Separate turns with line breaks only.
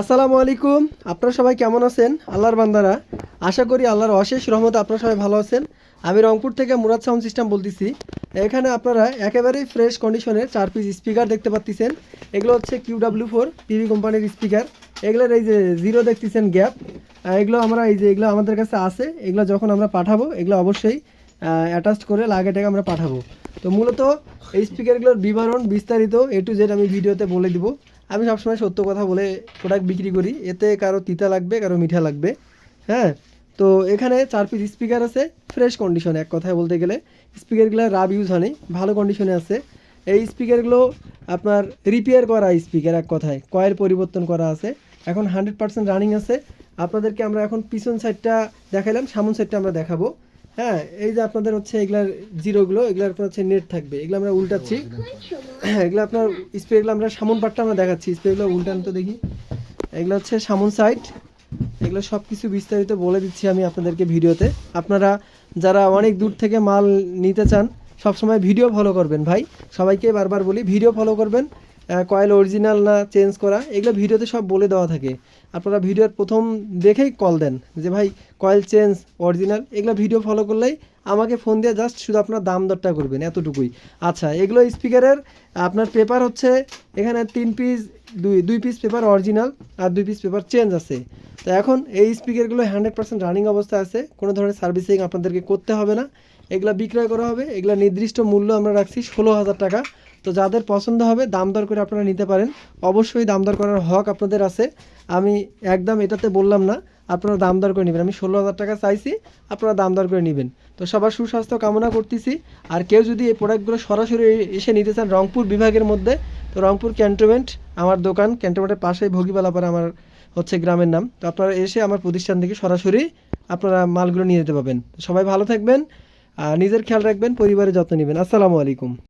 আসসালামু আলাইকুম। আপনারা সবাই কেমন আছেন? আল্লাহর বান্দারা, আশা করি আল্লাহর অশেষ রহমতে আপনারা সবাই ভালো আছেন। আমি রংপুর থেকে মুরাদ সাউন্ড সিস্টেম বলতেছি। এখানে আপনারা একেবারেই ফ্রেশ কন্ডিশনের চার পিস স্পিকার দেখতে পাচ্ছেন এগুলো হচ্ছে কিউ ডাব্লিউ ফোর পিভি কোম্পানির স্পিকার এগুলোর এই যে জিরো দেখতেছেন গ্যাপ এগুলো আমরা এই যে এগুলো আমাদের কাছে আছে। এগুলো যখন আমরা পাঠাবো, এগুলো অবশ্যই অ্যাটাচ করে লাগেটাকে আমরা পাঠাবো। তো মূলত এই স্পিকারগুলোর বিবরণ বিস্তারিত এ টু জেড আমি ভিডিওতে বলে দিব। আমি সবসময় সত্য কথা বলে প্রোডাক্ট বিক্রি করি। এতে কারও তিতা লাগবে, কারও মিঠা লাগবে। হ্যাঁ? তো এখানে চার পিস স্পিকার আছে। ফ্রেশ কন্ডিশনে এক কথায় বলতে গেলে। স্পিকারগুলো রাব ইউজ হয়নি, ভালো কন্ডিশনে আছে। এই স্পিকারগুলো আপনার রিপেয়ার করা স্পিকার এক কথায়। কয়েল পরিবর্তন করা আছে। এখন হান্ড্রেড পার্সেন্ট রানিং আছে। আপনাদেরকে আমরা এখন পিছন সাইডটা দেখালাম সামন সাইডটা আমরা দেখাবো। হ্যাঁ এই যে আপনাদের হচ্ছে এগুলার জিরোগুলো এগুলার আপনার হচ্ছে নেট থাকবে। এগুলো আমরা উল্টাচ্ছি। এগুলো আপনার স্প্রেগুলো আমরা সামন পাটটা আমরা দেখাচ্ছি। স্প্রেগুলো উল্টান তো দেখি। এগুলো হচ্ছে সামন সাইড এগুলো সব কিছু বিস্তারিত বলে দিচ্ছি আমি আপনাদেরকে ভিডিওতে। আপনারা যারা অনেক দূর থেকে মাল নিতে চান, সবসময় ভিডিও ফলো করবেন ভাই। সবাইকে বারবার বলি ভিডিও ফলো করবেন। কয়েল অরিজিনাল না চেঞ্জ করা, এগুলো ভিডিওতে সব বলে দেওয়া থাকে। আপনারা ভিডিওর প্রথম দেখেই কল দেন যে, ভাই, কয়েল চেঞ্জ অরিজিনাল এগুলো ভিডিও ফলো করলেই আমাকে ফোন দিয়ে জাস্ট শুধু আপনার দাম দরটা করবেন, এতটুকুই। আচ্ছা এগুলো স্পিকারের আপনার পেপার হচ্ছে এখানে তিন পিস দুই দুই পিস পেপার অরিজিনাল আর দুই পিস পেপার চেঞ্জ আছে। তো এখন এই স্পিকারগুলো হান্ড্রেড পার্সেন্ট রানিং অবস্থা আছে, কোনো ধরনের সার্ভিসিং আপনাদেরকে করতে হবে না। এগুলা বিক্রয় করা হবে, এগুলা নির্দিষ্ট মূল্য আমরা রাখছি ষোলো হাজার টাকা। তো যাদের পছন্দ হবে, দাম দর করে আপনারা নিতে পারেন। অবশ্যই দাম দর করার হক আপনাদের আছে। আমি একদম এটাতে বললাম না, আপনারা দাম দর করে নেবেন। আমি ষোলো হাজার টাকা চাইছি, আপনারা দাম দর করে নেবেন। তো সবার সুস্বাস্থ্য কামনা করতেছি। আর কেউ যদি এই প্রোডাক্টগুলো সরাসরি এসে নিতে চান রংপুর বিভাগের মধ্যে, তো রংপুর ক্যান্টনমেন্ট আমার দোকান। ক্যান্টনমেন্টের পাশেই ভোগীবালাপাড়া আমার হচ্ছে গ্রামের নাম। তো আপনারা এসে আমার প্রতিষ্ঠান থেকে সরাসরি আপনারা মালগুলো নিয়ে যেতে পারবেন। তো সবাই ভালো থাকবেন, আর নিজের খেয়াল রাখবেন, পরিবারের যত্ন নেবেন। আসসালামু আলাইকুম।